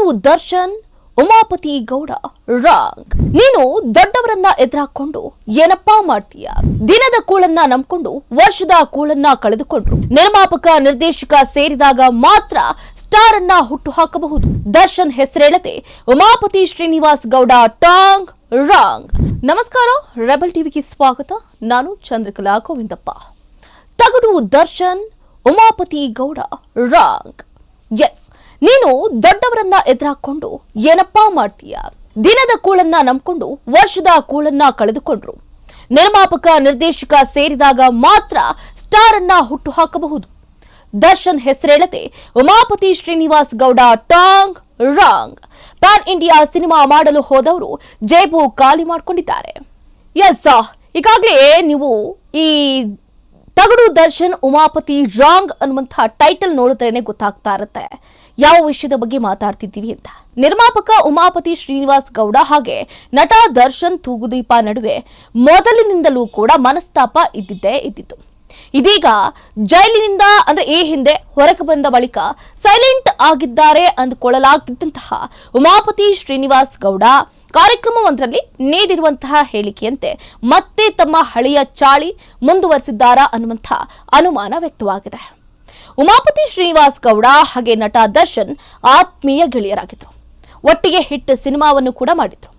ತಗಡು ದರ್ಶನ್, ಉಮಾಪತಿ ಗೌಡ, ರಾಂಗ್. ನೀನು ದೊಡ್ಡವರನ್ನ ಎದುರಾಕೊಂಡು ಏನಪ್ಪಾ ಮಾಡ್ತೀಯ? ದಿನದ ಕೂಳನ್ನ ನಂಬ್ಕೊಂಡು ವರ್ಷದ ಕೂಳನ್ನ ಕಳೆದುಕೊಂಡ್ರು ನಿರ್ಮಾಪಕ, ನಿರ್ದೇಶಕ ಸೇರಿದಾಗ ಮಾತ್ರ ಸ್ಟಾರ್ ಅನ್ನ ಹುಟ್ಟು ಹಾಕಬಹುದು ದರ್ಶನ್ ಹೆಸರೇಳದೆ ಉಮಾಪತಿ ಶ್ರೀನಿವಾಸ್ ಗೌಡ, ಟಾಂಗ್, ರಾಂಗ್. ನಮಸ್ಕಾರ, ರೆಬಲ್ ಟಿವಿಗೆ ಸ್ವಾಗತ. ನಾನು ಚಂದ್ರಕಲಾ ಗೋವಿಂದಪ್ಪ. ತಗಡು ದರ್ಶನ್, ಉಮಾಪತಿ ಗೌಡ, ರಾಂಗ್. ಎಸ್ ನೀನು ದೊಡ್ಡವರನ್ನ ಎದುರಾಕೊಂಡು ಏನಪ್ಪಾ ಮಾಡ್ತೀಯ? ದಿನದ ಕೂಳನ್ನ ನಂಬ್ಕೊಂಡು ವರ್ಷದ ಕೂಳನ್ನ ಕಳೆದುಕೊಂಡ್ರು. ನಿರ್ಮಾಪಕ, ನಿರ್ದೇಶಕ ಸೇರಿದಾಗ ಮಾತ್ರ ಸ್ಟಾರ್ ಅನ್ನ ಹುಟ್ಟು ಹಾಕಬಹುದು ದರ್ಶನ್ ಹೆಸರೇಳದೆ ಉಮಾಪತಿ ಶ್ರೀನಿವಾಸ್ ಗೌಡ ಟಾಂಗ್ ರಾಂಗ್. ಪ್ಯಾನ್ ಇಂಡಿಯಾ ಸಿನಿಮಾ ಮಾಡಲು ಹೋದವರು ಜೇಬು ಖಾಲಿ ಮಾಡಿಕೊಂಡಿದ್ದಾರೆ. ಎಸ್ ಈಗಾಗಲೇ ನೀವು ಈ ತಗಡು ದರ್ಶನ್, ಉಮಾಪತಿ ರಾಂಗ್ ಅನ್ನುವಂತಹ ಟೈಟಲ್ ನೋಡಿದ್ರೇನೆ ಗೊತ್ತಾಗ್ತಾ ಇರುತ್ತೆ. ಯಾವ ವಿಷಯದ ಬಗ್ಗೆ ಮಾತಾಡ್ತಿದ್ದೀವಿ ಅಂತ. ನಿರ್ಮಾಪಕ ಉಮಾಪತಿ ಶ್ರೀನಿವಾಸ್ ಗೌಡ ಹಾಗೆ ನಟ ದರ್ಶನ್ ತೂಗುದೀಪ ನಡುವೆ ಮೊದಲಿನಿಂದಲೂ ಕೂಡ ಮನಸ್ತಾಪ ಇದ್ದಿದ್ದೇ ಇದ್ದಿತ್ತು. ಇದೀಗ ಜೈಲಿನಿಂದ ಅಂದ್ರೆ ಈ ಹಿಂದೆ ಹೊರಗೆ ಬಂದ ಬಳಿಕ ಸೈಲೆಂಟ್ ಆಗಿದ್ದಾರೆ ಅಂದುಕೊಳ್ಳಲಾಗಿದ್ದಂತಹ ಉಮಾಪತಿ ಶ್ರೀನಿವಾಸ್ ಗೌಡ ಕಾರ್ಯಕ್ರಮವೊಂದರಲ್ಲಿ ನೀಡಿರುವಂತಹ ಹೇಳಿಕೆಯಂತೆ ಮತ್ತೆ ತಮ್ಮ ಹಳೆಯ ಚಾಳಿ ಮುಂದುವರೆಸಿದ್ದಾರಾ ಅನ್ನುವಂಥ ಅನುಮಾನ ವ್ಯಕ್ತವಾಗಿದೆ. ಉಮಾಪತಿ ಶ್ರೀನಿವಾಸ್ ಗೌಡ ಹಾಗೆ ನಟ ದರ್ಶನ್ ಆತ್ಮೀಯ ಗೆಳೆಯರಾಗಿದ್ದರು ಒಟ್ಟಿಗೆ ಹಿಟ್ ಸಿನಿಮಾವನ್ನು ಕೂಡ ಮಾಡಿದ್ರು.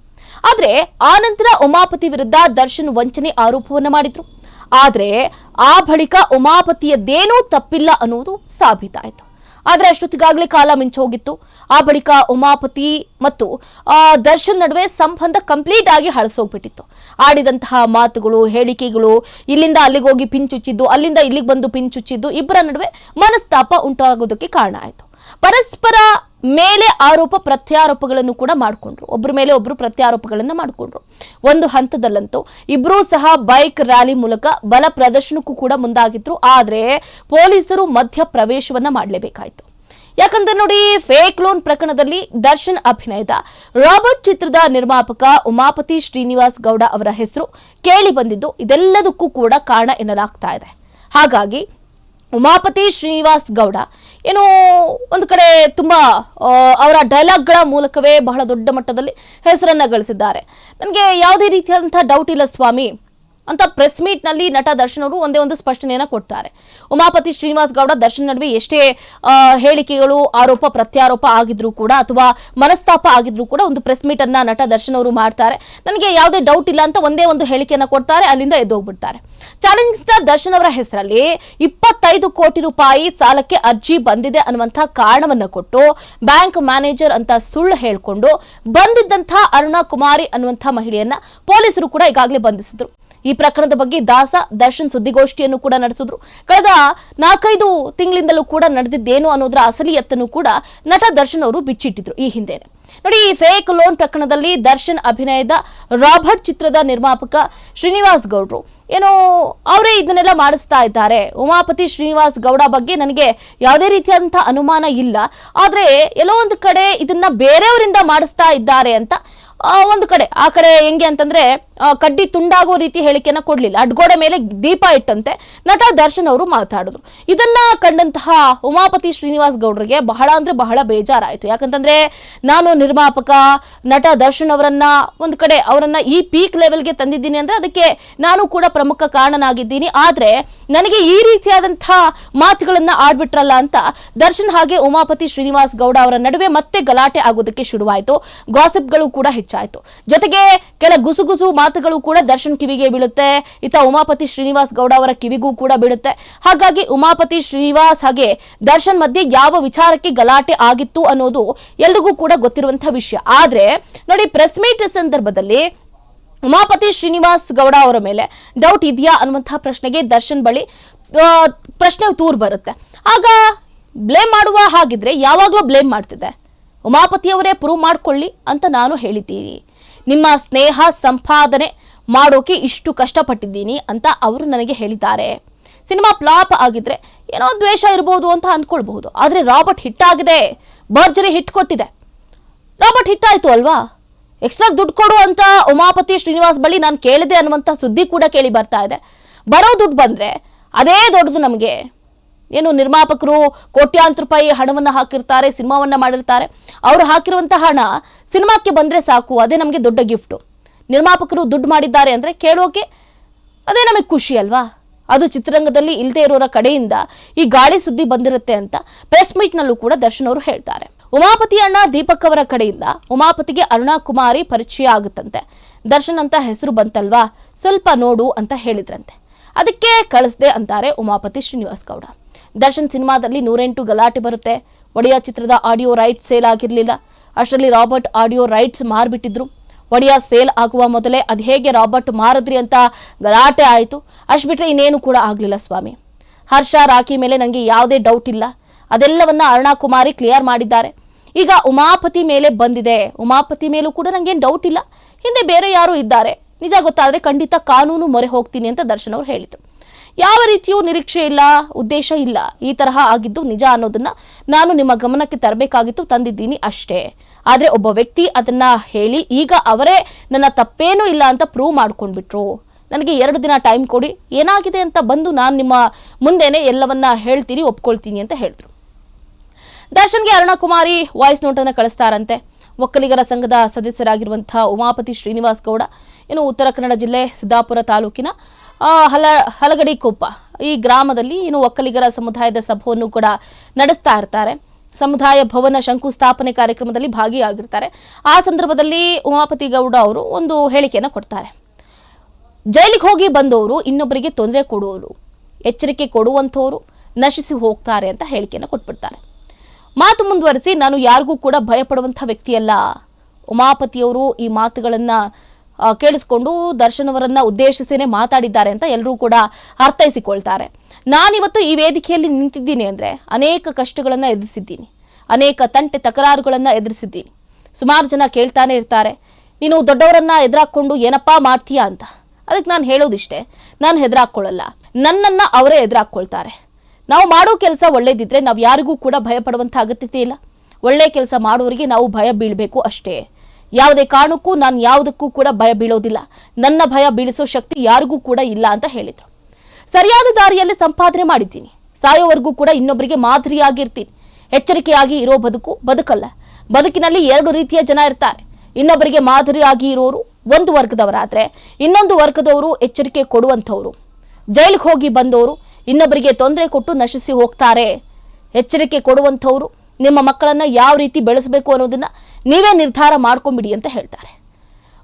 ಆದ್ರೆ ಆನಂತರ ಉಮಾಪತಿ ವಿರುದ್ಧ ದರ್ಶನ್ ವಂಚನೆ ಆರೋಪವನ್ನ ಮಾಡಿದ್ರು. ಆದರೆ ಆ ಬಳಿಕ ಉಮಾಪತಿಯದ್ದೇನೂ ತಪ್ಪಿಲ್ಲ ಅನ್ನುವುದು ಸಾಬೀತಾಯಿತು ಆದರೆ ಅಷ್ಟೊತ್ತಿಗಾಗಲೇ ಕಾಲ ಮಿಂಚು ಹೋಗಿತ್ತು. ಆ ಬಳಿಕ ಉಮಾಪತಿ ಮತ್ತು ಆ, ದರ್ಶನ್ ನಡುವೆ ಸಂಬಂಧ ಕಂಪ್ಲೀಟ್ ಆಗಿ ಹಳಸೋಗ್ಬಿಟ್ಟಿತ್ತು. ಆಡಿದಂತಹ ಮಾತುಗಳು, ಹೇಳಿಕೆಗಳು ಇಲ್ಲಿಂದ ಅಲ್ಲಿಗೆ ಹೋಗಿ ಪಿಂಚುಚ್ಚಿದ್ದು, ಅಲ್ಲಿಂದ ಇಲ್ಲಿಗೆ ಬಂದು ಪಿಂಚುಚ್ಚಿದ್ದು ಇಬ್ಬರ ನಡುವೆ ಮನಸ್ತಾಪ ಉಂಟಾಗೋದಕ್ಕೆ ಕಾರಣ ಆಯಿತು. ಪರಸ್ಪರ ಮೇಲೆ ಆರೋಪ, ಪ್ರತ್ಯಾರೋಪಗಳನ್ನು ಕೂಡ ಮಾಡಿಕೊಂಡ್ರು. ಒಬ್ಬರ ಮೇಲೆ ಒಬ್ಬರು ಪ್ರತ್ಯಾರೋಪಗಳನ್ನು ಮಾಡಿಕೊಂಡ್ರು. ಒಂದು ಹಂತದಲ್ಲಂತೂ ಇಬ್ಬರೂ ಸಹ ಬೈಕ್ ರ್ಯಾಲಿ ಮೂಲಕ ಬಲ ಪ್ರದರ್ಶನಕ್ಕೂ ಕೂಡ ಮುಂದಾಗಿದ್ರು. ಆದರೆ ಪೊಲೀಸರು ಮಧ್ಯ ಪ್ರವೇಶವನ್ನ ಮಾಡಲೇಬೇಕಾಯಿತು. ಯಾಕಂದ್ರೆ ನೋಡಿ ಫೇಕ್ ಲೋನ್ ಪ್ರಕರಣದಲ್ಲಿ ದರ್ಶನ್ ಅಭಿನಯದ ರಾಬರ್ಟ್ ಚಿತ್ರದ ನಿರ್ಮಾಪಕ ಉಮಾಪತಿ ಶ್ರೀನಿವಾಸ್ ಗೌಡ ಅವರ ಹೆಸರು ಕೇಳಿ ಬಂದಿದ್ದು, ಇದೆಲ್ಲದಕ್ಕೂ ಕೂಡ ಕಾರಣ ಎನ್ನಲಾಗ್ತಾ ಇದೆ. ಹಾಗಾಗಿ ಉಮಾಪತಿ ಶ್ರೀನಿವಾಸ್ ಗೌಡ ಏನು ಒಂದು ಕಡೆ ತುಂಬ ಅವರ ಡೈಲಾಗ್ಗಳ ಮೂಲಕವೇ ಬಹಳ ದೊಡ್ಡ ಮಟ್ಟದಲ್ಲಿ ಹೆಸರನ್ನು ಗಳಿಸಿದ್ದಾರೆ. ನನಗೆ ಯಾವುದೇ ರೀತಿಯಾದಂಥ ಡೌಟ್ ಇಲ್ಲ ಸ್ವಾಮಿ. ಅಂತ ಪ್ರೆಸ್ ಮೀಟ್ನಲ್ಲಿ ನಟ ದರ್ಶನ್ ಅವರು ಒಂದೇ ಒಂದು ಸ್ಪಷ್ಟನೆಯನ್ನ ಕೊಡ್ತಾರೆ. ಉಮಾಪತಿ ಶ್ರೀನಿವಾಸ್ ಗೌಡ ದರ್ಶನ್ ನಡುವೆ ಎಷ್ಟೇ ಹೇಳಿಕೆಗಳು, ಆರೋಪ, ಪ್ರತ್ಯಾರೋಪ ಆಗಿದ್ರು ಕೂಡ ಅಥವಾ ಮನಸ್ತಾಪ ಆಗಿದ್ರು ಕೂಡ ಒಂದು ಪ್ರೆಸ್ ಮೀಟ್ ಅನ್ನ ನಟ ದರ್ಶನ್ ಅವರು ಮಾಡ್ತಾರೆ. ನನಗೆ ಯಾವುದೇ ಡೌಟ್ ಇಲ್ಲ ಅಂತ ಒಂದೇ ಒಂದು ಹೇಳಿಕೆಯನ್ನ ಕೊಡ್ತಾರೆ, ಅಲ್ಲಿಂದ ಎದ್ದೋಗ್ಬಿಡ್ತಾರೆ. ಚಾಲೆಂಜ್ ಸ್ಟಾರ್ ದರ್ಶನ್ ಅವರ ಹೆಸರಲ್ಲಿ ಇಪ್ಪತ್ತೈದು ಕೋಟಿ ರೂಪಾಯಿ ಸಾಲಕ್ಕೆ ಅರ್ಜಿ ಬಂದಿದೆ ಅನ್ನುವಂತಹ ಕಾರಣವನ್ನ ಕೊಟ್ಟು ಬ್ಯಾಂಕ್ ಮ್ಯಾನೇಜರ್ ಅಂತ ಸುಳ್ಳು ಹೇಳಿಕೊಂಡು ಬಂದಿದ್ದಂತಹ ಅರುಣಾ ಕುಮಾರಿ ಅನ್ನುವಂತಹ ಮಹಿಳೆಯನ್ನ ಪೊಲೀಸರು ಕೂಡ ಈಗಾಗಲೇ ಬಂಧಿಸಿದ್ರು. ಈ ಪ್ರಕರಣದ ಬಗ್ಗೆ ದಾಸ ದರ್ಶನ್ ಸುದ್ದಿಗೋಷ್ಠಿಯನ್ನು ಕೂಡ ನಡೆಸಿದ್ರು. ಕಳೆದ ನಾಲ್ಕೈದು ತಿಂಗಳಿಂದಲೂ ಕೂಡ ನಡೆದಿದ್ದೇನು ಅನ್ನೋದರ ಅಸಲಿಯತ್ತನ್ನು ಕೂಡ ನಟ ದರ್ಶನ್ ಅವರು ಬಿಚ್ಚಿಟ್ಟಿದ್ರು ಈ ಹಿಂದೆನೆ. ನೋಡಿ, ಈ ಫೇಕ್ ಲೋನ್ ಪ್ರಕರಣದಲ್ಲಿ ದರ್ಶನ್ ಅಭಿನಯದ ರಾಬರ್ಟ್ ಚಿತ್ರದ ನಿರ್ಮಾಪಕ ಶ್ರೀನಿವಾಸ್ ಗೌಡ್ರು. ಏನೋ ಅವರೇ ಇದನ್ನೆಲ್ಲ ಮಾಡಿಸ್ತಾ ಇದ್ದಾರೆ. ಉಮಾಪತಿ ಶ್ರೀನಿವಾಸ್ ಗೌಡ ಬಗ್ಗೆ ನನಗೆ ಯಾವುದೇ ರೀತಿಯಾದಂಥ ಅನುಮಾನ ಇಲ್ಲ. ಆದರೆ ಎಲ್ಲೋ ಒಂದು ಕಡೆ ಇದನ್ನ ಬೇರೆಯವರಿಂದ ಮಾಡಿಸ್ತಾ ಇದ್ದಾರೆ ಅಂತ ಒಂದು ಕಡೆ. ಆ ಕಡೆ ಹೆಂಗೆ ಅಂತಂದ್ರೆ ಕಡ್ಡಿ ತುಂಡಾಗೋ ರೀತಿ ಹೇಳಿಕೆಯನ್ನ ಕೊಡ್ಲಿಲ್ಲ. ಅಡ್ಗೋಡೆ ಮೇಲೆ ದೀಪ ಇಟ್ಟಂತೆ ನಟ ದರ್ಶನ್ ಅವರು ಮಾತಾಡಿದ್ರು. ಇದನ್ನ ಕಂಡಂತಹ ಉಮಾಪತಿ ಶ್ರೀನಿವಾಸ್ ಗೌಡ್ರಿಗೆ ಬಹಳ ಅಂದ್ರೆ ಬಹಳ ಬೇಜಾರಾಯ್ತು. ಯಾಕಂತಂದ್ರೆ ನಾನು ನಿರ್ಮಾಪಕ, ನಟ ದರ್ಶನ್ ಅವರನ್ನ ಒಂದು ಕಡೆ ಅವರನ್ನ ಈ ಪೀಕ್ ಲೆವೆಲ್ಗೆ ತಂದಿದ್ದೀನಿ ಅಂದ್ರೆ ಅದಕ್ಕೆ ನಾನು ಕೂಡ ಪ್ರಮುಖ ಕಾರಣನಾಗಿದ್ದೀನಿ. ಆದ್ರೆ ನನಗೆ ಈ ರೀತಿಯಾದಂತಹ ಮಾತುಗಳನ್ನ ಆಡ್ಬಿಟ್ರಲ್ಲ ಅಂತ ದರ್ಶನ್ ಹಾಗೆ ಉಮಾಪತಿ ಶ್ರೀನಿವಾಸ್ ಗೌಡ ಅವರ ನಡುವೆ ಮತ್ತೆ ಗಲಾಟೆ ಆಗೋದಕ್ಕೆ ಶುರುವಾಯಿತು. ಗಾಸಿಪ್ಗಳು ಕೂಡ ಹೆಚ್ಚಾಯಿತು. ಜೊತೆಗೆ ಕೆಲ ಗುಸುಗುಸು ಮಾತುಗಳು ಕೂಡ ದರ್ಶನ್ ಕಿವಿಗೆ ಬೀಳುತ್ತೆ. ಇತ್ತ ಉಮಾಪತಿ ಶ್ರೀನಿವಾಸ್ ಗೌಡ ಅವರ ಕಿವಿಗೂ ಕೂಡ ಬೀಳುತ್ತೆ. ಹಾಗಾಗಿ ಉಮಾಪತಿ ಶ್ರೀನಿವಾಸ್ ಹಾಗೆ ದರ್ಶನ್ ಮಧ್ಯೆ ಯಾವ ವಿಚಾರಕ್ಕೆ ಗಲಾಟೆ ಆಗಿತ್ತು ಅನ್ನೋದು ಎಲ್ರಿಗೂ ಕೂಡ ಗೊತ್ತಿರುವಂತಹ ವಿಷಯ. ಆದ್ರೆ ನೋಡಿ ಪ್ರೆಸ್ ಮೀಟ್ ಸಂದರ್ಭದಲ್ಲಿ ಉಮಾಪತಿ ಶ್ರೀನಿವಾಸ್ ಗೌಡ ಅವರ ಮೇಲೆ ಡೌಟ್ ಇದೆಯಾ ಅನ್ನುವಂತಹ ಪ್ರಶ್ನೆಗೆ ದರ್ಶನ್ ಬಳಿ ಪ್ರಶ್ನೆ ತೂರ್ ಬರುತ್ತೆ. ಆಗ ಬ್ಲೇಮ್ ಮಾಡುವ ಹಾಗಿದ್ರೆ ಯಾವಾಗಲೂ ಬ್ಲೇಮ್ ಮಾಡ್ತಿದ್ದೆ. ಉಮಾಪತಿಯವರೇ ಪ್ರೂವ್ ಮಾಡ್ಕೊಳ್ಳಿ ಅಂತ ನಾನು ಹೇಳಿದ್ದೀನಿ. ನಿಮ್ಮ ಸ್ನೇಹ ಸಂಪಾದನೆ ಮಾಡೋಕೆ ಇಷ್ಟು ಕಷ್ಟಪಟ್ಟಿದ್ದೀನಿ ಅಂತ ಅವರು ನನಗೆ ಹೇಳಿದ್ದಾರೆ. ಸಿನಿಮಾ ಫ್ಲಾಪ್ ಆಗಿದ್ರೆ ಏನೋ ದ್ವೇಷ ಇರ್ಬೋದು ಅಂತ ಅಂದ್ಕೊಳ್ಬಹುದು. ಆದರೆ ರಾಬರ್ಟ್ ಹಿಟ್ ಆಗಿದೆ. ಭರ್ಜರಿ ಹಿಟ್ ಕೊಟ್ಟಿದೆ. ರಾಬರ್ಟ್ ಹಿಟ್ ಆಯ್ತು ಅಲ್ವಾ? ಎಕ್ಸ್ಟ್ರಾ ದುಡ್ಡು ಕೊಡು ಅಂತ ಉಮಾಪತಿ ಶ್ರೀನಿವಾಸ್ ಬಳಿ ನಾನು ಕೇಳಿದೆ ಅನ್ನುವಂಥ ಸುದ್ದಿ ಕೂಡ ಕೇಳಿ ಬರ್ತಾ ಇದೆ. ಬರೋ ದುಡ್ಡು ಬಂದ್ರೆ ಅದೇ ದೊಡ್ಡದು ನಮಗೆ. ಏನು ನಿರ್ಮಾಪಕರು ಕೋಟ್ಯಾಂತರ ರೂಪಾಯಿ ಹಣವನ್ನ ಹಾಕಿರ್ತಾರೆ, ಸಿನಿಮಾವನ್ನ ಮಾಡಿರ್ತಾರೆ. ಅವರು ಹಾಕಿರುವಂತಹ ಹಣ ಸಿನಿಮಾಕ್ಕೆ ಬಂದ್ರೆ ಸಾಕು, ಅದೇ ನಮಗೆ ದೊಡ್ಡ ಗಿಫ್ಟು. ನಿರ್ಮಾಪಕರು ದುಡ್ಡು ಮಾಡಿದ್ದಾರೆ ಅಂದ್ರೆ ಕೇಳೋಕೆ ಅದೇ ನಮಗೆ ಖುಷಿ ಅಲ್ವಾ? ಅದು ಚಿತ್ರರಂಗದಲ್ಲಿ ಇಲ್ಲದೆ ಇರೋರ ಕಡೆಯಿಂದ ಈ ಗಾಳಿ ಸುದ್ದಿ ಬಂದಿರುತ್ತೆ ಅಂತ ಪ್ರೆಸ್ ಮೀಟ್ನಲ್ಲೂ ಕೂಡ ದರ್ಶನ್ ಅವರು ಹೇಳ್ತಾರೆ. ಉಮಾಪತಿ ಅಣ್ಣ ದೀಪಕ್ ಅವರ ಕಡೆಯಿಂದ ಉಮಾಪತಿಗೆ ಅರುಣಾ ಕುಮಾರಿ ಪರಿಚಯ ಆಗುತ್ತಂತೆ. ದರ್ಶನ್ ಅಂತ ಹೆಸರು ಬಂತಲ್ವಾ? ಸ್ವಲ್ಪ ನೋಡು ಅಂತ ಹೇಳಿದ್ರಂತೆ. ಅದಕ್ಕೆ ಕಳಿಸ್ದೆ ಅಂತಾರೆ ಉಮಾಪತಿ ಶ್ರೀನಿವಾಸ್ ಗೌಡ. ದರ್ಶನ್ ಸಿನಿಮಾದಲ್ಲಿ ನೂರೆಂಟು ಗಲಾಟೆ ಬರುತ್ತೆ. ಒಡೆಯ ಚಿತ್ರದ ಆಡಿಯೋ ರೈಟ್ಸ್ ಸೇಲ್ ಆಗಿರಲಿಲ್ಲ. ಅಷ್ಟರಲ್ಲಿ ರಾಬರ್ಟ್ ಆಡಿಯೋ ರೈಟ್ಸ್ ಮಾರ್ಬಿಟ್ಟಿದ್ರು. ಒಡೆಯ ಸೇಲ್ ಆಗುವ ಮೊದಲೇ ಅದು ಹೇಗೆ ರಾಬರ್ಟ್ ಮಾರಿದ್ರಿ ಅಂತ ಗಲಾಟೆ ಆಯಿತು. ಅಷ್ಟು ಬಿಟ್ಟರೆ ಇನ್ನೇನು ಕೂಡ ಆಗಲಿಲ್ಲ ಸ್ವಾಮಿ. ಹರ್ಷ, ರಾಖಿ ಮೇಲೆ ನನಗೆ ಯಾವುದೇ ಡೌಟ್ ಇಲ್ಲ. ಅದೆಲ್ಲವನ್ನ ಅರುಣಾ ಕುಮಾರಿ ಕ್ಲಿಯರ್ ಮಾಡಿದ್ದಾರೆ. ಈಗ ಉಮಾಪತಿ ಮೇಲೆ ಬಂದಿದೆ. ಉಮಾಪತಿ ಮೇಲೂ ಕೂಡ ನನಗೇನು ಡೌಟ್ ಇಲ್ಲ. ಹಿಂದೆ ಬೇರೆ ಯಾರು ಇದ್ದಾರೆ. ನಿಜ ಗೊತ್ತಾದರೆ ಖಂಡಿತ ಕಾನೂನು ಮೊರೆ ಹೋಗ್ತೀನಿ ಅಂತ ದರ್ಶನ್ ಅವರು ಹೇಳಿದರು. ಯಾವ ರೀತಿಯೂ ನಿರೀಕ್ಷೆ ಇಲ್ಲ, ಉದ್ದೇಶ ಇಲ್ಲ. ಈ ತರಹ ಆಗಿದ್ದು ನಿಜ ಅನ್ನೋದನ್ನ ನಾನು ನಿಮ್ಮ ಗಮನಕ್ಕೆ ತರಬೇಕಾಗಿತ್ತು, ತಂದಿದ್ದೀನಿ ಅಷ್ಟೇ. ಆದರೆ ಒಬ್ಬ ವ್ಯಕ್ತಿ ಅದನ್ನ ಹೇಳಿ ಈಗ ಅವರೇ ನನ್ನ ತಪ್ಪೇನೂ ಇಲ್ಲ ಅಂತ ಪ್ರೂವ್ ಮಾಡ್ಕೊಂಡ್ಬಿಟ್ರು. ನನಗೆ ಎರಡು ದಿನ ಟೈಮ್ ಕೊಡಿ, ಏನಾಗಿದೆ ಅಂತ ಬಂದು ನಾನು ನಿಮ್ಮ ಮುಂದೆನೆ ಎಲ್ಲವನ್ನ ಹೇಳ್ತೀನಿ, ಒಪ್ಕೊಳ್ತೀನಿ ಅಂತ ಹೇಳಿದ್ರು. ದರ್ಶನ್ಗೆ ಅರುಣಕುಮಾರಿ ವಾಯ್ಸ್ ನೋಟನ್ನು ಕಳಿಸ್ತಾರಂತೆ. ಒಕ್ಕಲಿಗರ ಸಂಘದ ಸದಸ್ಯರಾಗಿರುವಂತಹ ಉಮಾಪತಿ ಶ್ರೀನಿವಾಸ್ ಗೌಡ. ಇನ್ನು ಉತ್ತರ ಕನ್ನಡ ಜಿಲ್ಲೆ ಸಿದ್ದಾಪುರ ತಾಲೂಕಿನ ಹಲ, ಹಲಗಡಿ ಕೊಪ್ಪ ಈ ಗ್ರಾಮದಲ್ಲಿ ಏನು ಒಕ್ಕಲಿಗರ ಸಮುದಾಯದ ಸಭೆಯನ್ನು ಕೂಡ ನಡೆಸ್ತಾ ಇರ್ತಾರೆ. ಸಮುದಾಯ ಭವನ ಶಂಕುಸ್ಥಾಪನೆ ಕಾರ್ಯಕ್ರಮದಲ್ಲಿ ಭಾಗಿಯಾಗಿರ್ತಾರೆ. ಆ ಸಂದರ್ಭದಲ್ಲಿ ಉಮಾಪತಿ ಗೌಡ ಅವರು ಒಂದು ಹೇಳಿಕೆಯನ್ನು ಕೊಡ್ತಾರೆ. ಜೈಲಿಗೆ ಹೋಗಿ ಬಂದವರು ಇನ್ನೊಬ್ಬರಿಗೆ ತೊಂದರೆ ಕೊಡುವವರು ಎಚ್ಚರಿಕೆ ಕೊಡುವಂಥವರು ನಶಿಸಿ ಹೋಗ್ತಾರೆ ಅಂತ ಹೇಳಿಕೆಯನ್ನು ಕೊಟ್ಬಿಡ್ತಾರೆ. ಮಾತು ಮುಂದುವರಿಸಿ ನಾನು ಯಾರಿಗೂ ಕೂಡ ಭಯಪಡುವಂಥ ವ್ಯಕ್ತಿಯಲ್ಲ. ಉಮಾಪತಿಯವರು ಈ ಮಾತುಗಳನ್ನು ಕೇಳಿಸ್ಕೊಂಡು ದರ್ಶನ್ ಅವರನ್ನ ಉದ್ದೇಶಿಸಿನೇ ಮಾತಾಡಿದ್ದಾರೆ ಅಂತ ಎಲ್ಲರೂ ಕೂಡ ಅರ್ಥೈಸಿಕೊಳ್ತಾರೆ. ನಾನಿವತ್ತು ಈ ವೇದಿಕೆಯಲ್ಲಿ ನಿಂತಿದ್ದೀನಿ ಅಂದರೆ ಅನೇಕ ಕಷ್ಟಗಳನ್ನು ಎದುರಿಸಿದ್ದೀನಿ. ಅನೇಕ ತಂಟೆ ತಕರಾರುಗಳನ್ನು ಎದುರಿಸಿದ್ದೀನಿ. ಸುಮಾರು ಜನ ಕೇಳ್ತಾನೆ ಇರ್ತಾರೆ, ನೀನು ದೊಡ್ಡವರನ್ನ ಎದುರಾಕೊಂಡು ಏನಪ್ಪಾ ಮಾಡ್ತೀಯಾ ಅಂತ? ಅದಕ್ಕೆ ನಾನು ಹೇಳೋದಿಷ್ಟೇ, ನಾನು ಹೆದರಾಕೊಳ್ಳಲ್ಲ. ನನ್ನನ್ನು ಅವರೇ ಎದುರಾಕೊಳ್ತಾರೆ. ನಾವು ಮಾಡೋ ಕೆಲಸ ಒಳ್ಳೇದಿದ್ರೆ ನಾವು ಯಾರಿಗೂ ಕೂಡ ಭಯ ಪಡುವಂಥ ಅಗತ್ಯತೆ ಇಲ್ಲ. ಒಳ್ಳೆಯ ಕೆಲಸ ಮಾಡೋರಿಗೆ ನಾವು ಭಯ ಬೀಳಬೇಕು ಅಷ್ಟೇ. ಯಾವುದೇ ಕಾರಣಕ್ಕೂ ನಾನು ಯಾವುದಕ್ಕೂ ಕೂಡ ಭಯ ಬೀಳೋದಿಲ್ಲ. ನನ್ನ ಭಯ ಬೀಳಿಸೋ ಶಕ್ತಿ ಯಾರಿಗೂ ಕೂಡ ಇಲ್ಲ ಅಂತ ಹೇಳಿದರು. ಸರಿಯಾದ ದಾರಿಯಲ್ಲಿ ಸಂಪಾದನೆ ಮಾಡಿದ್ದೀನಿ. ಸಾಯೋವರೆಗೂ ಕೂಡ ಇನ್ನೊಬ್ಬರಿಗೆ ಮಾದರಿಯಾಗಿರ್ತೀನಿ. ಎಚ್ಚರಿಕೆಯಾಗಿ ಇರೋ ಬದುಕು ಬದುಕಲ್ಲ. ಬದುಕಿನಲ್ಲಿ ಎರಡು ರೀತಿಯ ಜನ ಇರ್ತಾರೆ. ಇನ್ನೊಬ್ಬರಿಗೆ ಮಾದರಿಯಾಗಿ ಇರೋರು ಒಂದು ವರ್ಗದವರಾದರೆ, ಇನ್ನೊಂದು ವರ್ಗದವರು ಎಚ್ಚರಿಕೆ ಕೊಡುವಂಥವ್ರು. ಜೈಲಿಗೆ ಹೋಗಿ ಬಂದವರು ಇನ್ನೊಬ್ಬರಿಗೆ ತೊಂದರೆ ಕೊಟ್ಟು ನಶಿಸಿ ಹೋಗ್ತಾರೆ. ಎಚ್ಚರಿಕೆ ಕೊಡುವಂಥವ್ರು ನಿಮ್ಮ ಮಕ್ಕಳನ್ನ ಯಾವ ರೀತಿ ಬೆಳೆಸಬೇಕು ಅನ್ನೋದನ್ನ ನೀವೇ ನಿರ್ಧಾರ ಮಾಡ್ಕೊಂಬಿಡಿ ಅಂತ ಹೇಳ್ತಾರೆ.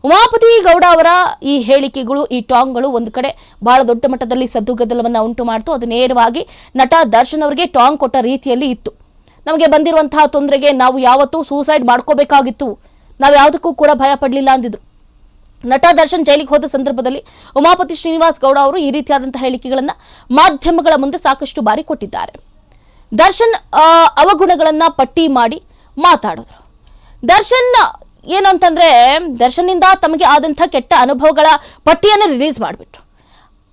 ಉಮಾಪತಿ ಗೌಡ ಅವರ ಈ ಹೇಳಿಕೆಗಳು, ಈ ಟಾಂಗ್ಗಳು ಒಂದು ಕಡೆ ಬಹಳ ದೊಡ್ಡ ಮಟ್ಟದಲ್ಲಿ ಸದ್ದುಗದ್ದಲವನ್ನು ಉಂಟು ಮಾಡ್ತು. ಅದು ನೇರವಾಗಿ ನಟ ದರ್ಶನ್ ಅವರಿಗೆ ಟಾಂಗ್ ಕೊಟ್ಟ ರೀತಿಯಲ್ಲಿ ಇತ್ತು. ನಮಗೆ ಬಂದಿರುವಂತಹ ತೊಂದರೆಗೆ ನಾವು ಯಾವತ್ತೂ ಸೂಸೈಡ್ ಮಾಡ್ಕೋಬೇಕಾಗಿತ್ತು. ನಾವು ಯಾವುದಕ್ಕೂ ಕೂಡ ಭಯ ಪಡಲಿಲ್ಲ ಅಂದಿದ್ರು. ನಟ ದರ್ಶನ್ ಜೈಲಿಗೆ ಹೋದ ಸಂದರ್ಭದಲ್ಲಿ ಉಮಾಪತಿ ಶ್ರೀನಿವಾಸ್ ಗೌಡ ಅವರು ಈ ರೀತಿಯಾದಂತಹ ಹೇಳಿಕೆಗಳನ್ನು ಮಾಧ್ಯಮಗಳ ಮುಂದೆ ಸಾಕಷ್ಟು ಬಾರಿ ಕೊಟ್ಟಿದ್ದಾರೆ. ದರ್ಶನ್ ಅವಗುಣಗಳನ್ನು ಅವಗುಣಗಳನ್ನ ಪಟ್ಟಿ ಮಾಡಿ ಮಾತಾಡಿದ್ರು. ದರ್ಶನ್ ಏನು ಅಂತಂದ್ರೆ ದರ್ಶನ್ನಿಂದ ತಮಗೆ ಆದಂಥ ಕೆಟ್ಟ ಅನುಭವಗಳ ಪಟ್ಟಿಯನ್ನು ರಿಲೀಸ್ ಮಾಡಿಬಿಟ್ರು.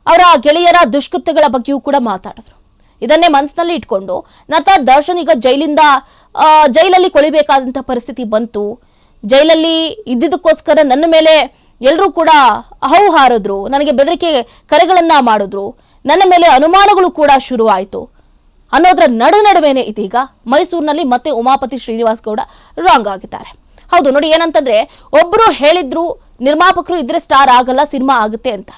ಅವರ ಗೆಳೆಯರ ದುಷ್ಕೃತ್ಯಗಳ ಬಗ್ಗೆಯೂ ಕೂಡ ಮಾತಾಡಿದ್ರು. ಇದನ್ನೇ ಮನಸ್ಸಿನಲ್ಲಿ ಇಟ್ಕೊಂಡು ನಂತರ ದರ್ಶನ್ ಈಗ ಜೈಲಿಂದ ಜೈಲಲ್ಲಿ ಕೊಳಿಬೇಕಾದಂಥ ಪರಿಸ್ಥಿತಿ ಬಂತು. ಜೈಲಲ್ಲಿ ಇದ್ದಿದ್ದಕ್ಕೋಸ್ಕರ ನನ್ನ ಮೇಲೆ ಎಲ್ಲರೂ ಕೂಡ ಹೌ ಹಾರಿದ್ರು ನನಗೆ ಬೆದರಿಕೆ ಕರೆಗಳನ್ನು ಮಾಡಿದ್ರು. ನನ್ನ ಮೇಲೆ ಅನುಮಾನಗಳು ಕೂಡ ಶುರುವಾಯಿತು. ಅನ್ನೋದರ ನಡು ನಡುವೆನೆ ಇದೀಗ ಮೈಸೂರಿನಲ್ಲಿ ಮತ್ತೆ ಉಮಾಪತಿ ಶ್ರೀನಿವಾಸ್ ಗೌಡ ರಾಂಗ್ ಆಗಿದ್ದಾರೆ. ಹೌದು, ನೋಡಿ ಏನಂತಂದ್ರೆ ಒಬ್ರು ಹೇಳಿದ್ರು ನಿರ್ಮಾಪಕರು ಇದ್ರೆ ಸ್ಟಾರ್ ಆಗಲ್ಲ, ಸಿನಿಮಾ ಆಗುತ್ತೆ ಅಂತ.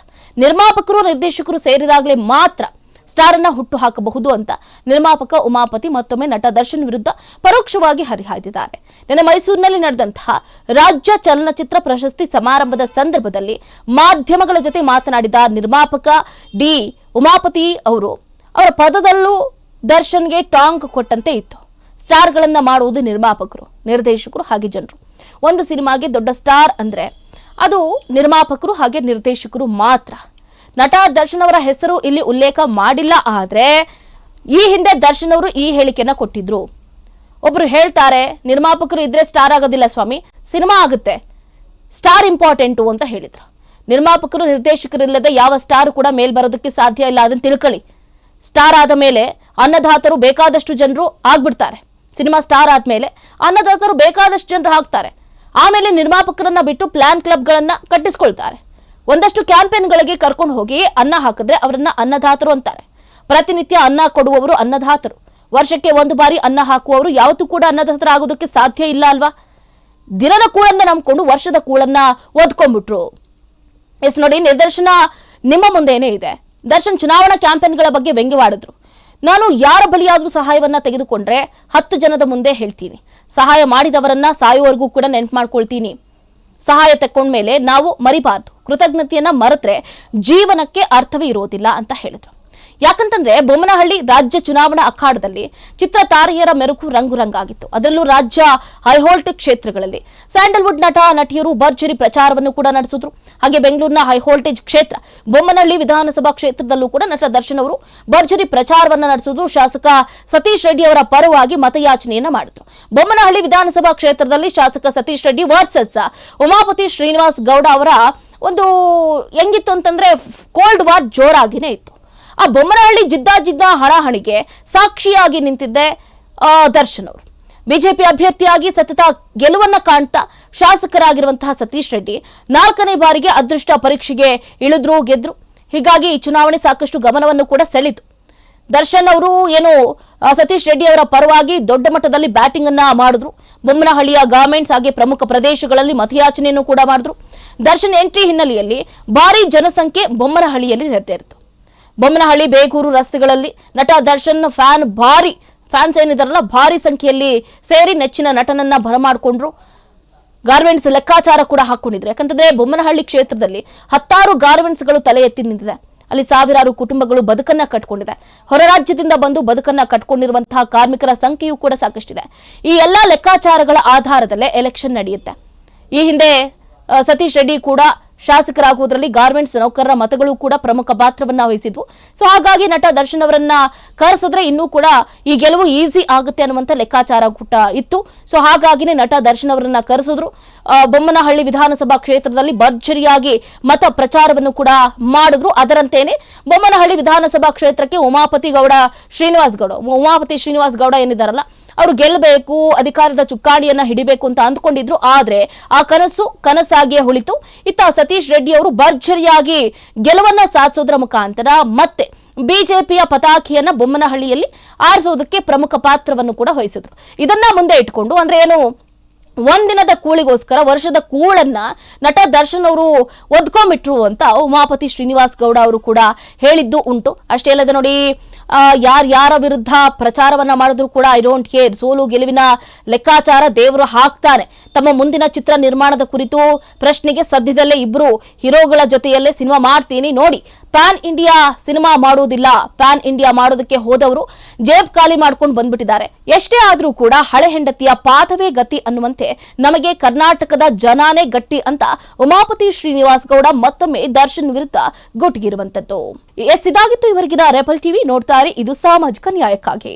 ನಿರ್ಮಾಪಕರು, ನಿರ್ದೇಶಕರು ಸೇರಿದಾಗಲೇ ಮಾತ್ರ ಸ್ಟಾರ್ ಅನ್ನ ಹುಟ್ಟು ಹಾಕಬಹುದು ಅಂತ ನಿರ್ಮಾಪಕ ಉಮಾಪತಿ ಮತ್ತೊಮ್ಮೆ ನಟ ದರ್ಶನ್ ವಿರುದ್ಧ ಪರೋಕ್ಷವಾಗಿ ಹರಿಹಾಯ್ದಿದ್ದಾರೆ. ನಿನ್ನೆ ಮೈಸೂರಿನಲ್ಲಿ ನಡೆದಂತಹ ರಾಜ್ಯ ಚಲನಚಿತ್ರ ಪ್ರಶಸ್ತಿ ಸಮಾರಂಭದ ಸಂದರ್ಭದಲ್ಲಿ ಮಾಧ್ಯಮಗಳ ಜೊತೆ ಮಾತನಾಡಿದ ನಿರ್ಮಾಪಕ ಡಿ ಉಮಾಪತಿ ಅವರು, ಅವರ ಪದದಲ್ಲೂ ದರ್ಶನ್ಗೆ ಟಾಂಗ್ ಕೊಟ್ಟಂತೆ ಇತ್ತು. ಸ್ಟಾರ್ಗಳನ್ನ ಮಾಡುವುದು ನಿರ್ಮಾಪಕರು, ನಿರ್ದೇಶಕರು ಹಾಗೆ ಜನರು. ಒಂದು ಸಿನಿಮಾಗೆ ದೊಡ್ಡ ಸ್ಟಾರ್ ಅಂದ್ರೆ ಅದು ನಿರ್ಮಾಪಕರು ಹಾಗೆ ನಿರ್ದೇಶಕರು ಮಾತ್ರ. ನಟ ದರ್ಶನ್ ಅವರ ಹೆಸರು ಇಲ್ಲಿ ಉಲ್ಲೇಖ ಮಾಡಿಲ್ಲ, ಆದರೆ ಈ ಹಿಂದೆ ದರ್ಶನ್ ಅವರು ಈ ಹೇಳಿಕೆಯನ್ನ ಕೊಟ್ಟಿದ್ರು. ಒಬ್ರು ಹೇಳ್ತಾರೆ, ನಿರ್ಮಾಪಕರು ಇದ್ರೆ ಸ್ಟಾರ್ ಆಗೋದಿಲ್ಲ ಸ್ವಾಮಿ, ಸಿನಿಮಾ ಆಗುತ್ತೆ, ಸ್ಟಾರ್ ಇಂಪಾರ್ಟೆಂಟು ಅಂತ ಹೇಳಿದ್ರು. ನಿರ್ಮಾಪಕರು, ನಿರ್ದೇಶಕರಿಲ್ಲದೆ ಯಾವ ಸ್ಟಾರ್ ಕೂಡ ಮೇಲ್ ಬರೋದಕ್ಕೆ ಸಾಧ್ಯ ಇಲ್ಲ, ಅದನ್ನು ತಿಳ್ಕೊಳ್ಳಿ. ಸ್ಟಾರ್ ಆದ ಮೇಲೆ ಅನ್ನದಾತರು ಬೇಕಾದಷ್ಟು ಜನರು ಆಗ್ಬಿಡ್ತಾರೆ. ಸಿನಿಮಾ ಸ್ಟಾರ್ ಆದ್ಮೇಲೆ ಅನ್ನದಾತರು ಬೇಕಾದಷ್ಟು ಜನರು ಹಾಕ್ತಾರೆ ಆಮೇಲೆ ನಿರ್ಮಾಪಕರನ್ನ ಬಿಟ್ಟು ಪ್ಲಾನ್ ಕ್ಲಬ್ಗಳನ್ನ ಕಟ್ಟಿಸ್ಕೊಳ್ತಾರೆ. ಒಂದಷ್ಟು ಕ್ಯಾಂಪೇನ್ಗಳಿಗೆ ಕರ್ಕೊಂಡು ಹೋಗಿ ಅನ್ನ ಹಾಕಿದ್ರೆ ಅವರನ್ನ ಅನ್ನದಾತರು ಅಂತಾರೆ. ಪ್ರತಿನಿತ್ಯ ಅನ್ನ ಕೊಡುವವರು ಅನ್ನದಾತರು. ವರ್ಷಕ್ಕೆ ಒಂದು ಬಾರಿ ಅನ್ನ ಹಾಕುವವರು ಯಾವತ್ತೂ ಕೂಡ ಅನ್ನದಾತರ ಆಗೋದಕ್ಕೆ ಸಾಧ್ಯ ಇಲ್ಲ ಅಲ್ವಾ? ದಿನದ ಕೂಳನ್ನ ನಂಬ್ಕೊಂಡು ವರ್ಷದ ಕೂಳನ್ನ ಓದ್ಕೊಂಡ್ಬಿಟ್ರು. ಎಸ್ ನೋಡಿ, ನಿದರ್ಶನ ನಿಮ್ಮ ಮುಂದೆನೇ ಇದೆ. ದರ್ಶನ್ ಚುನಾವಣಾ ಕ್ಯಾಂಪೇನ್ಗಳ ಬಗ್ಗೆ ವ್ಯಂಗ್ಯವಾಡಿದ್ರು. ನಾನು ಯಾರ ಬಳಿಯಾದರೂ ಸಹಾಯವನ್ನ ತೆಗೆದುಕೊಂಡ್ರೆ ಹತ್ತು ಜನದ ಮುಂದೆ ಹೇಳ್ತೀನಿ. ಸಹಾಯ ಮಾಡಿದವರನ್ನ ಸಾಯುವವರೆಗೂ ಕೂಡ ನೆನ್ಪು ಮಾಡ್ಕೊಳ್ತೀನಿ. ಸಹಾಯ ತಕ್ಕೊಂಡ್ಮೇಲೆ ನಾವು ಮರಿಬಾರ್ದು. ಕೃತಜ್ಞತೆಯನ್ನ ಮರೆತ್ರೆ ಜೀವನಕ್ಕೆ ಅರ್ಥವೇ ಇರೋದಿಲ್ಲ ಅಂತ ಹೇಳಿದ್ರು. ಯಾಕಂತಂದ್ರೆ ಬೊಮ್ಮನಹಳ್ಳಿ ರಾಜ್ಯ ಚುನಾವಣಾ ಅಖಾಡದಲ್ಲಿ ಚಿತ್ರ ತಾರೆಯರ ಮೆರುಕು ರಂಗು ರಂಗಾಗಿತ್ತು ಅದರಲ್ಲೂ ರಾಜ್ಯ ಹೈಹೋಲ್ಟ್ ಕ್ಷೇತ್ರಗಳಲ್ಲಿ ಸ್ಯಾಂಡಲ್ವುಡ್ ನಟ, ನಟಿಯರು ಭರ್ಜರಿ ಪ್ರಚಾರವನ್ನು ಕೂಡ ನಡೆಸಿದ್ರು. ಹಾಗೆ ಬೆಂಗಳೂರಿನ ಹೈಹೋಲ್ಟೇಜ್ ಕ್ಷೇತ್ರ, ಬೊಮ್ಮನಹಳ್ಳಿ ವಿಧಾನಸಭಾ ಕ್ಷೇತ್ರದಲ್ಲೂ ಕೂಡ ನಟ ದರ್ಶನ್ ಅವರು ಭರ್ಜರಿ ಪ್ರಚಾರವನ್ನ ನಡೆಸಿದ್ರು. ಶಾಸಕ ಸತೀಶ್ ರೆಡ್ಡಿ ಅವರ ಪರವಾಗಿ ಮತಯಾಚನೆಯನ್ನ ಮಾಡಿದ್ರು. ಬೊಮ್ಮನಹಳ್ಳಿ ವಿಧಾನಸಭಾ ಕ್ಷೇತ್ರದಲ್ಲಿ ಶಾಸಕ ಸತೀಶ್ ರೆಡ್ಡಿ ವರ್ಸಸ್ ಉಮಾಪತಿ ಶ್ರೀನಿವಾಸ್ ಗೌಡ ಅವರ ಒಂದು ಹೆಂಗಿತ್ತು ಅಂತಂದ್ರೆ, ಕೋಲ್ಡ್ ವಾರ್ ಜೋರಾಗಿನೇ ಇತ್ತು. ಆ ಬೊಮ್ಮನಹಳ್ಳಿ ಜಿದ್ದಾಜಿದ್ದ ಹಣಾಹಣಿಗೆ ಸಾಕ್ಷಿಯಾಗಿ ನಿಂತಿದ್ದೆ ದರ್ಶನ್ ಅವರು. ಬಿಜೆಪಿ ಅಭ್ಯರ್ಥಿಯಾಗಿ ಸತತ ಗೆಲುವನ್ನ ಕಾಣ್ತಾ ಶಾಸಕರಾಗಿರುವಂತಹ ಸತೀಶ್ ರೆಡ್ಡಿ ನಾಲ್ಕನೇ ಬಾರಿಗೆ ಅದೃಷ್ಟ ಪರೀಕ್ಷೆಗೆ ಇಳಿದ್ರು, ಗೆದ್ರು. ಹೀಗಾಗಿ ಈ ಚುನಾವಣೆ ಸಾಕಷ್ಟು ಗಮನವನ್ನು ಕೂಡ ಸೆಳಿತು ದರ್ಶನ್ ಅವರು ಏನು ಸತೀಶ್ ರೆಡ್ಡಿ ಅವರ ಪರವಾಗಿ ದೊಡ್ಡ ಮಟ್ಟದಲ್ಲಿ ಬ್ಯಾಟಿಂಗ್ ಅನ್ನ ಮಾಡಿದ್ರು. ಬೊಮ್ಮನಹಳ್ಳಿಯ ಗಾರ್ಮೆಂಟ್ಸ್ ಹಾಗೆ ಪ್ರಮುಖ ಪ್ರದೇಶಗಳಲ್ಲಿ ಮತಯಾಚನೆಯನ್ನು ಕೂಡ ಮಾಡಿದ್ರು. ದರ್ಶನ್ ಎಂಟ್ರಿ ಹಿನ್ನೆಲೆಯಲ್ಲಿ ಭಾರಿ ಜನಸಂಖ್ಯೆ ಬೊಮ್ಮನಹಳ್ಳಿಯಲ್ಲಿ ನೆರೆದಿತ್ತು ಬೊಮ್ಮನಹಳ್ಳಿ ಬೇಗೂರು ರಸ್ತೆಗಳಲ್ಲಿ ನಟ ದರ್ಶನ್ ಫ್ಯಾನ್ ಭಾರಿ ಫ್ಯಾನ್ಸ್ ಏನಿದಾರಲ್ಲ ಭಾರಿ ಸಂಖ್ಯೆಯಲ್ಲಿ ಸೇರಿ ನೆಚ್ಚಿನ ನಟನನ್ನ ಬರಮಾಡಿಕೊಂಡ್ರು. ಗಾರ್ಮೆಂಟ್ಸ್ ಲೆಕ್ಕಾಚಾರ ಕೂಡ ಹಾಕೊಂಡಿದ್ರು ಯಾಕಂತಂದ್ರೆ ಬೊಮ್ಮನಹಳ್ಳಿ ಕ್ಷೇತ್ರದಲ್ಲಿ ಹತ್ತಾರು ಗಾರ್ಮೆಂಟ್ಸ್ಗಳು ತಲೆ ಎತ್ತಿ ನಿಂತಿದೆ. ಅಲ್ಲಿ ಸಾವಿರಾರು ಕುಟುಂಬಗಳು ಬದುಕನ್ನ ಕಟ್ಕೊಂಡಿದೆ. ಹೊರ ರಾಜ್ಯದಿಂದ ಬಂದು ಬದುಕನ್ನ ಕಟ್ಕೊಂಡಿರುವಂತಹ ಕಾರ್ಮಿಕರ ಸಂಖ್ಯೆಯೂ ಕೂಡ ಸಾಕಷ್ಟಿದೆ. ಈ ಎಲ್ಲಾ ಲೆಕ್ಕಾಚಾರಗಳ ಆಧಾರದಲ್ಲೇ ಎಲೆಕ್ಷನ್ ನಡೆಯುತ್ತೆ. ಈ ಹಿಂದೆ ಸತೀಶ್ ರೆಡ್ಡಿ ಕೂಡ ಶಾಸಕರಾಗುವುದರಲ್ಲಿ ಗಾರ್ಮೆಂಟ್ಸ್ ನೌಕರರ ಮತಗಳು ಕೂಡ ಪ್ರಮುಖ ಪಾತ್ರವನ್ನ ವಹಿಸಿದ್ವು. ಸೊ ಹಾಗಾಗಿ ನಟ ದರ್ಶನ್ ಅವರನ್ನ ಕರೆಸಿದ್ರೆ ಇನ್ನೂ ಕೂಡ ಈ ಗೆಲುವು ಈಸಿ ಆಗುತ್ತೆ ಅನ್ನುವಂತ ಲೆಕ್ಕಾಚಾರ ಕೂಡ ಇತ್ತು. ಸೊ ಹಾಗಾಗಿನೇ ನಟ ದರ್ಶನ್ ಅವರನ್ನ ಕರೆಸಿದ್ರು. ಬೊಮ್ಮನಹಳ್ಳಿ ವಿಧಾನಸಭಾ ಕ್ಷೇತ್ರದಲ್ಲಿ ಭರ್ಜರಿಯಾಗಿ ಮತ ಪ್ರಚಾರವನ್ನು ಕೂಡ ಮಾಡಿದ್ರು. ಅದರಂತೆಯೇ ಬೊಮ್ಮನಹಳ್ಳಿ ವಿಧಾನಸಭಾ ಕ್ಷೇತ್ರಕ್ಕೆ ಉಮಾಪತಿ ಗೌಡ ಶ್ರೀನಿವಾಸ್ ಗೌಡ, ಉಮಾಪತಿ ಶ್ರೀನಿವಾಸ್ ಗೌಡ ಏನಿದಾರಲ್ಲ ಅವರು ಗೆಲ್ಲಬೇಕು, ಅಧಿಕಾರದ ಚುಕ್ಕಾಣಿಯನ್ನ ಹಿಡಿಬೇಕು ಅಂತ ಅಂದ್ಕೊಂಡಿದ್ರು. ಆದ್ರೆ ಆ ಕನಸು ಕನಸಾಗಿಯೇ ಉಳಿತು. ಇತ್ತ ಸತೀಶ್ ರೆಡ್ಡಿ ಅವರು ಭರ್ಜರಿಯಾಗಿ ಗೆಲುವನ್ನ ಸಾಧಿಸೋದ್ರ ಮುಖಾಂತರ ಮತ್ತೆ ಬಿಜೆಪಿಯ ಪತಾಕಿಯನ್ನ ಬೊಮ್ಮನಹಳ್ಳಿಯಲ್ಲಿ ಆರಿಸೋದಕ್ಕೆ ಪ್ರಮುಖ ಪಾತ್ರವನ್ನು ಕೂಡ ವಹಿಸಿದ್ರು. ಇದನ್ನ ಮುಂದೆ ಇಟ್ಕೊಂಡು ಅಂದ್ರೆ ಏನು, ಒಂದಿನದ ಕೂಳಿಗೋಸ್ಕರ ವರ್ಷದ ಕೂಳನ್ನ ನಟ ದರ್ಶನ್ ಅವರು ಒದ್ಕೊಂಬಿಟ್ರು ಅಂತ ಉಮಾಪತಿ ಶ್ರೀನಿವಾಸ್ ಗೌಡ ಅವರು ಕೂಡ ಹೇಳಿದ್ದು ಉಂಟು. ಅಷ್ಟೇ ಅಲ್ಲದೆ ನೋಡಿ ಯಾರು ಯಾರ ವಿರುದ್ಧ ಪ್ರಚಾರವನ್ನ ಮಾಡಿದ್ರು ಕೂಡ ಐ ಡೋಂಟ್ ಕೇರ್ ಸೋಲು ಗೆಲುವಿನ ಲೆಕ್ಕಾಚಾರ ದೇವರು ಹಾಕ್ತಾನೆ ತಮ್ಮ ಮುಂದಿನ ಚಿತ್ರ ನಿರ್ಮಾಣದ ಕುರಿತು ಪ್ರಶ್ನೆಗೆ ಸದ್ಯದಲ್ಲೇ ಇಬ್ರು ಹೀರೋಗಳ ಜೊತೆಯಲ್ಲೇ ಸಿನಿಮಾ ಮಾಡ್ತೀನಿ. ನೋಡಿ, ಪ್ಯಾನ್ ಇಂಡಿಯಾ ಸಿನಿಮಾ ಮಾಡುವುದಿಲ್ಲ ಪ್ಯಾನ್ ಇಂಡಿಯಾ ಮಾಡೋದಕ್ಕೆ ಹೋದವರು ಜೇಬ್ ಖಾಲಿ ಮಾಡ್ಕೊಂಡು ಬಂದ್ಬಿಟ್ಟಿದ್ದಾರೆ. ಎಷ್ಟೇ ಆದ್ರೂ ಕೂಡ ಹಳೆ ಹೆಂಡತಿಯ ಪಾದವೇ ಗತಿ ಅನ್ನುವಂತೆ ನಮಗೆ ಕರ್ನಾಟಕದ ಜನಾನೇ ಗಟ್ಟಿ ಅಂತ ಉಮಾಪತಿ ಶ್ರೀನಿವಾಸ್ ಗೌಡ ಮತ್ತೊಮ್ಮೆ ದರ್ಶನ್ ವಿರುದ್ಧ ಗುಟ್ಗಿರುವಂತದ್ದು. ಎಸ್, ಇದಾಗಿತ್ತು ಇವರಿಗಿನ ರೆಬಲ್ ಟಿವಿ. ನೋಡ್ತಾರೆ ಇದು ಸಾಮಾಜಿಕ ನ್ಯಾಯಕ್ಕಾಗಿ.